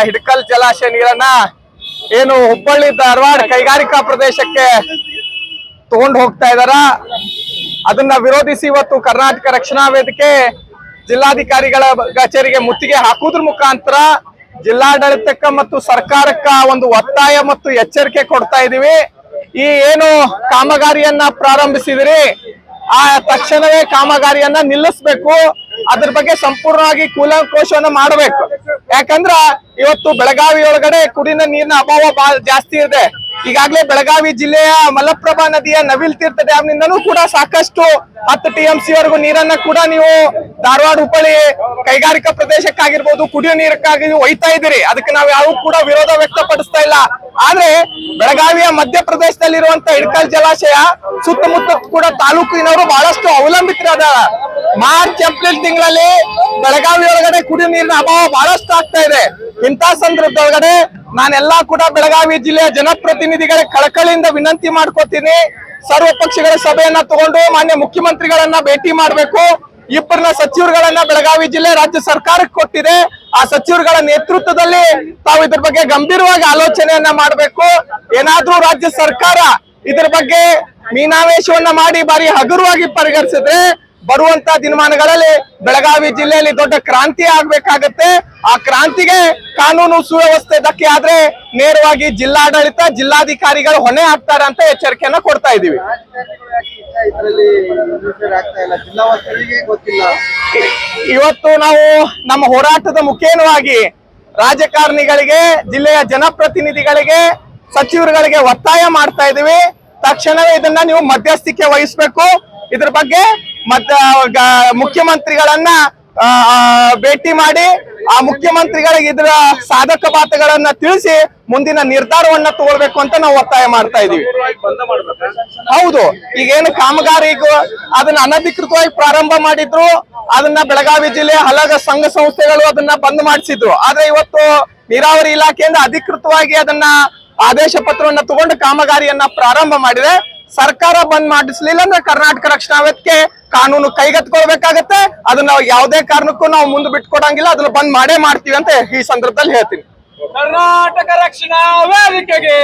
ಹಿಡಕಲ್ ಜಲಾಶಯ ನೀರನ್ನ ಏನು ಹುಬ್ಬಳ್ಳಿ ಧಾರವಾಡ ಕೈಗಾರಿಕಾ ಪ್ರದೇಶಕ್ಕೆ ತಗೊಂಡು ಹೋಗ್ತಾ ಇದಾರ. ಅದನ್ನ ವಿರೋಧಿಸಿ ಇವತ್ತು ಕರ್ನಾಟಕ ರಕ್ಷಣಾ ವೇದಿಕೆ ಜಿಲ್ಲಾಧಿಕಾರಿಗಳ ಕಚೇರಿಗೆ ಮುತ್ತಿಗೆ ಹಾಕುವುದ್ರ ಮುಖಾಂತರ ಜಿಲ್ಲಾಡಳಿತಕ್ಕ ಮತ್ತು ಸರ್ಕಾರಕ್ಕ ಒಂದು ಒತ್ತಾಯ ಮತ್ತು ಎಚ್ಚರಿಕೆ ಕೊಡ್ತಾ ಇದೀವಿ. ಈ ಏನು ಕಾಮಗಾರಿಯನ್ನ ಪ್ರಾರಂಭಿಸಿದಿರಿ, ಆ ತಕ್ಷಣವೇ ಕಾಮಗಾರಿಯನ್ನ ನಿಲ್ಲಿಸ್ಬೇಕು. ಅದ್ರ ಬಗ್ಗೆ ಸಂಪೂರ್ಣವಾಗಿ ಕೂಲಂಕೋಶವನ್ನ ಮಾಡಬೇಕು. ಯಾಕಂದ್ರ ಇವತ್ತು ಬೆಳಗಾವಿ ಒಳಗಡೆ ಕುಡಿನ ನೀರಿನ ಅಭಾವ ಬಹಳ ಜಾಸ್ತಿ ಇದೆ. ಈಗಾಗಲೇ ಬೆಳಗಾವಿ ಜಿಲ್ಲೆಯ ಮಲಪ್ರಭಾ ನದಿಯ ನವಿಲ್ ತೀರ್ಥ ಡ್ಯಾಮ್ ಕೂಡ ಸಾಕಷ್ಟು ಹತ್ತು ಟಿ ಎಂ ಸಿ ವರೆಗೂ ನೀರನ್ನ ಕೂಡ ನೀವು ಧಾರವಾಡ ಹುಬ್ಬಳ್ಳಿ ಕೈಗಾರಿಕಾ ಪ್ರದೇಶಕ್ಕಾಗಿರ್ಬೋದು, ಕುಡಿಯೋ ನೀರಕ್ಕಾಗಿ ಒಯ್ತಾ ಇದ್ದೀರಿ. ಅದಕ್ಕೆ ನಾವು ಯಾವ ಕೂಡ ವಿರೋಧ ವ್ಯಕ್ತಪಡಿಸ್ತಾ ಇಲ್ಲ. ಆದ್ರೆ ಬೆಳಗಾವಿಯ ಮಧ್ಯಪ್ರದೇಶದಲ್ಲಿರುವಂತ ಇಡ್ಕಲ್ ಜಲಾಶಯ, ಸುತ್ತಮುತ್ತ ಕೂಡ ತಾಲೂಕಿನವರು ಬಹಳಷ್ಟು ಅವಲಂಬಿತರಾದ ಮಾರ್ಚ್, ಏಪ್ರಿಲ್ ತಿಂಗಳಲ್ಲಿ ಬೆಳಗಾವಿ ಒಳಗಡೆ ಕುಡಿಯುವ ನೀರಿನ ಅಭಾವ ಬಹಳಷ್ಟು ಆಗ್ತಾ ಇದೆ. ಇಂಥ ಸಂದರ್ಭದೊಳಗಡೆ ನಾನೆಲ್ಲಾ ಕೂಡ ಬೆಳಗಾವಿ ಜಿಲ್ಲೆಯ ಜನಪ್ರತಿನಿಧಿಗಳ ಕಳಕಳಿಯಿಂದ ವಿನಂತಿ ಮಾಡ್ಕೋತೀನಿ. ಸರ್ವ ಪಕ್ಷಗಳ ಸಭೆಯನ್ನ ತಗೊಂಡು ಮಾನ್ಯ ಮುಖ್ಯಮಂತ್ರಿಗಳನ್ನ ಭೇಟಿ ಮಾಡಬೇಕು. ಇಬ್ಬರನ್ನ ಸಚಿವರುಗಳನ್ನ ಬೆಳಗಾವಿ ಜಿಲ್ಲೆ ರಾಜ್ಯ ಸರ್ಕಾರಕ್ಕೆ ಕೊಟ್ಟಿದೆ. ಆ ಸಚಿವರುಗಳ ನೇತೃತ್ವದಲ್ಲಿ ತಾವು ಇದ್ರ ಬಗ್ಗೆ ಗಂಭೀರವಾಗಿ ಆಲೋಚನೆಯನ್ನ ಮಾಡಬೇಕು. ಏನಾದ್ರೂ ರಾಜ್ಯ ಸರ್ಕಾರ ಇದ್ರ ಬಗ್ಗೆ ಮೀನಾವೇಶವನ್ನ ಮಾಡಿ ಬಾರಿ ಹಗುರವಾಗಿ ಪರಿಗಣಿಸಿದ್ರೆ ಬರುವಂತ ದಿನಮಾನಗಳಲ್ಲಿ ಬೆಳಗಾವಿ ಜಿಲ್ಲೆಯಲ್ಲಿ ದೊಡ್ಡ ಕ್ರಾಂತಿ ಆಗ್ಬೇಕಾಗತ್ತೆ. ಆ ಕ್ರಾಂತಿಗೆ ಕಾನೂನು ಸುವ್ಯವಸ್ಥೆ ಧಕ್ಕೆ ಆದ್ರೆ ನೇರವಾಗಿ ಜಿಲ್ಲಾಡಳಿತ, ಜಿಲ್ಲಾಧಿಕಾರಿಗಳು ಹೊಣೆ ಆಗ್ತಾರೆ ಅಂತ ಎಚ್ಚರಿಕೆಯನ್ನ ಕೊಡ್ತಾ ಇದೀವಿ ಇವತ್ತು ನಾವು ನಮ್ಮ ಹೋರಾಟದ ಮುಖೇನವಾಗಿ ರಾಜಕಾರಣಿಗಳಿಗೆ, ಜಿಲ್ಲೆಯ ಜನಪ್ರತಿನಿಧಿಗಳಿಗೆ, ಸಚಿವರುಗಳಿಗೆ ಒತ್ತಾಯ ಮಾಡ್ತಾ ಇದೀವಿ ತಕ್ಷಣವೇ ಇದನ್ನ ನೀವು ಮಧ್ಯಸ್ಥಿಕೆ ವಹಿಸ್ಬೇಕು. ಇದ್ರ ಬಗ್ಗೆ ಮತ್ತ ಮುಖ್ಯಮಂತ್ರಿಗಳನ್ನ ಭೇಟಿ ಮಾಡಿ ಆ ಮುಖ್ಯಮಂತ್ರಿಗಳಿಗೆ ಇದರ ಸಾಧಕ ಪಾತ್ರಗಳನ್ನ ತಿಳಿಸಿ ಮುಂದಿನ ನಿರ್ಧಾರವನ್ನ ತಗೊಳ್ಬೇಕು ಅಂತ ನಾವು ಒತ್ತಾಯ ಮಾಡ್ತಾ ಇದೀವಿ. ಹೌದು, ಈಗೇನು ಕಾಮಗಾರಿಗೂ ಅದನ್ನ ಅನಧಿಕೃತವಾಗಿ ಪ್ರಾರಂಭ ಮಾಡಿದ್ರು, ಅದನ್ನ ಬೆಳಗಾವಿ ಜಿಲ್ಲೆ ಹಲಗ ಸಂಘ ಸಂಸ್ಥೆಗಳು ಅದನ್ನ ಬಂದ್ ಮಾಡಿಸಿದ್ರು. ಆದ್ರೆ ಇವತ್ತು ನೀರಾವರಿ ಇಲಾಖೆಯಿಂದ ಅಧಿಕೃತವಾಗಿ ಅದನ್ನ ಆದೇಶ ಪತ್ರವನ್ನ ತಗೊಂಡು ಕಾಮಗಾರಿಯನ್ನ ಪ್ರಾರಂಭ ಮಾಡಿದೆ. ಸರ್ಕಾರ ಬಂದ್ ಮಾಡಿಸ್ಲಿಲ್ಲ ಅಂದ್ರೆ ಕರ್ನಾಟಕ ರಕ್ಷಣಾ ವೇದಿಕೆ ಕಾನೂನು ಕೈಗೆತ್ಕೊಳ್ಬೇಕಾಗತ್ತೆ ಅದನ್ನ ಯಾವುದೇ ಕಾರಣಕ್ಕೂ ನಾವು ಮುಂದೆ ಬಿಟ್ಕೊಡಂಗಿಲ್ಲ. ಅದನ್ನ ಬಂದ್ ಮಾಡೇ ಮಾಡ್ತೀವಿ ಅಂತ ಈ ಸಂದರ್ಭದಲ್ಲಿ ಹೇಳ್ತೀನಿ. ಕರ್ನಾಟಕ ರಕ್ಷಣಾ ವೇದಿಕೆಗೆ.